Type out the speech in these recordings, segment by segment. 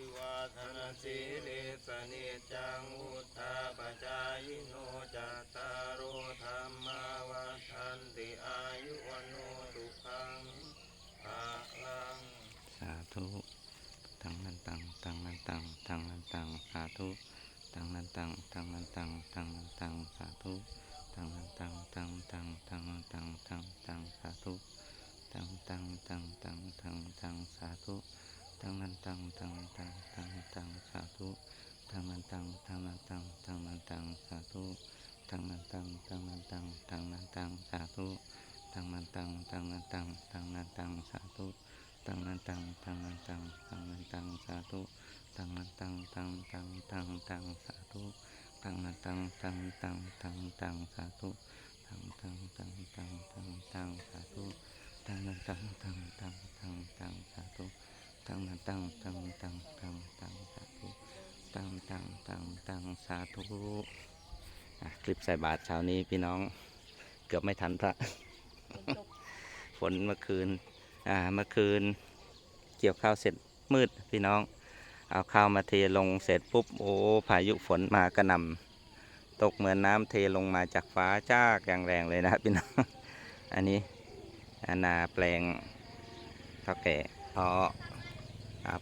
ภิวาทนาสีลิสนิจจังวุธาปจายโนจัตตารโอธรรมาวัฏันติอายุวันโนสุขังภาลังสาธุตังนันตังตังนันตังตังนันตังสาธุตังนันตังตังนันตังตังนันตังสาธุตังนันตังตังตังตังนันตังตังตังสาธุตังตังตังตังตังตังสาธุ ตังนันตังตังตังตังนันตังสาธุตังนันตังตังนันตังตังนันตังสาธุตังนันตังตังนันตังตังนันตังสาธุตังนันตังตังนันตังตังนันตังสาธุตังนันตังตังนันตังตังนันตังสาธุตังนันตังตังตังตังตังสาธุตังนันตังตังตังตังตังสาธุตังตังตังตังตังตังสาธุตังนันตังตังตังตังตังสาธุ ตังนันตังตังตังตังตังสาธุตังตังตังตังสาธุคลิปใส่บาตรเช้านี้พี่น้องเกือบไม่ทันพระฝนเมื่อคืนอ่าเมื่อคืน เกี่ยวข้าวเสร็จมืดพี่น้อง เอาข้าวมาเทลงเสร็จปุ๊บโอ้พายุฝนมากระหน่ำตกเหมือนน้ำเทลงมาจากฟ้าจากอย่างแรงเลยนะพี่น้องอันนี้อนาแปลงเท่าแก่พอ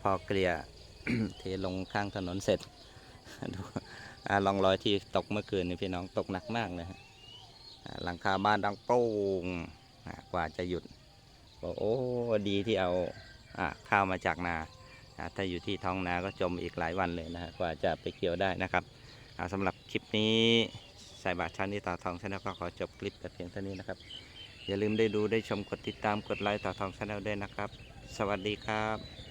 พอเกลี่ยเทลงข้างถนนเสร็จดูลองรอยที่ตกเมื่อคืนนี่พี่น้องตกหนักมากเลยฮะหลังคาบ้านดังโป้งกว่าจะหยุดบอกโอ้ดีที่เอาอข้าวมาจากนาถ้าอยู่ที่ท้องนาก็จมอีกหลายวันเลยนะฮะกว่าจะไปเกี่ยวได้นะครับอ่าสำหรับคลิปนี้ใส่บาตรชั้นนี้ต่อทองชาแนลก็ขอจบคลิปแต่เพียงเท่านี้นะครับ อย่าลืมได้ดูได้ชมกดติดตามกดไลค์ต่อทองชาแนลด้วยนะครับ สวัสดีครับ